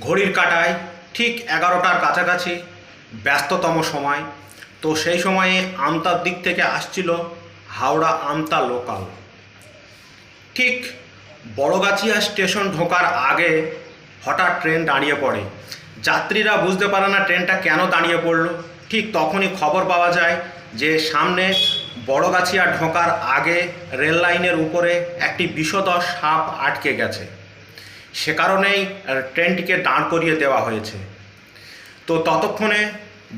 ঘড়ির কাটায় ঠিক এগারোটার কাছাকাছি ব্যস্ততম সময়। তো সেই সময়ে আমতার দিক থেকে আসছিল হাওড়া আমতা লোকাল ঠিক বড়গাছিয়া স্টেশন ঢোকার আগে হঠাৎ ট্রেন দাঁড়িয়ে পড়ে। যাত্রীরা বুঝতে পারে না ট্রেনটা কেন দাঁড়িয়ে পড়ল। ঠিক তখনই খবর পাওয়া যায় যে সামনে বড়গাছিয়া ঢোকার আগে রেল লাইনের উপরে একটি বিষধর সাপ আটকে গেছে। সে কারণেই ট্রেনটিকে দাঁড় করিয়ে দেওয়া হয়েছে। তো ততক্ষণে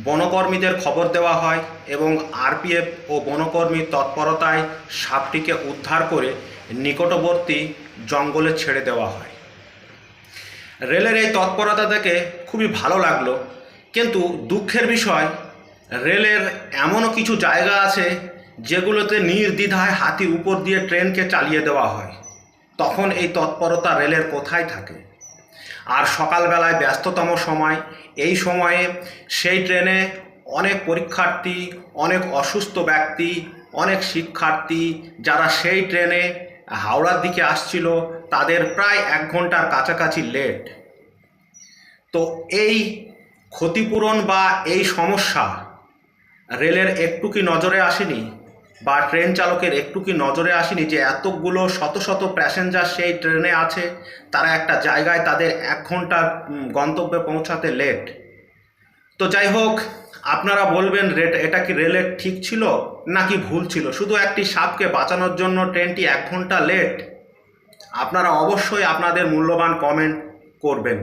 বনকর্মীদের খবর দেওয়া হয় এবং আরপিএফ ও বনকর্মীর তৎপরতায় সাপটিকে উদ্ধার করে নিকটবর্তী জঙ্গলে ছেড়ে দেওয়া হয়। রেলের এই তৎপরতা দেখে খুবই ভালো লাগল, কিন্তু দুঃখের বিষয়, রেলের এমনও কিছু জায়গা আছে যেগুলোতে নির্দ্বিধায় হাতির উপর দিয়ে ট্রেনকে চালিয়ে দেওয়া হয়। তখন এই তৎপরতা রেলের কোথায় থাকে? আর সকালবেলায় ব্যস্ততম সময়, এই সময়ে সেই ট্রেনে অনেক পরীক্ষার্থী, অনেক অসুস্থ ব্যক্তি, অনেক শিক্ষার্থী যারা সেই ট্রেনে হাওড়ার দিকে আসছিল, তাদের প্রায় এক ঘণ্টার কাছাকাছি লেট। তো এই ক্ষতিপূরণ বা এই সমস্যা রেলের একটু কি নজরে আসেনি? বা ট্রেন চালকের একটু কি নজরে আসেনি যে এতগুলো শত শত প্যাসেঞ্জার সেই ট্রেনে আছে, তারা একটা জায়গায় তাদের এক ঘণ্টা গন্তব্যে পৌঁছাতে লেট তো যাই হোক, আপনারা বলবেন রেট, এটা কি রেলের ঠিক ছিল নাকি ভুল ছিল? শুধু একটি সাপকে বাঁচানোর জন্য ট্রেনটি এক ঘণ্টা লেট আপনারা অবশ্যই আপনাদের মূল্যবান কমেন্ট করবেন।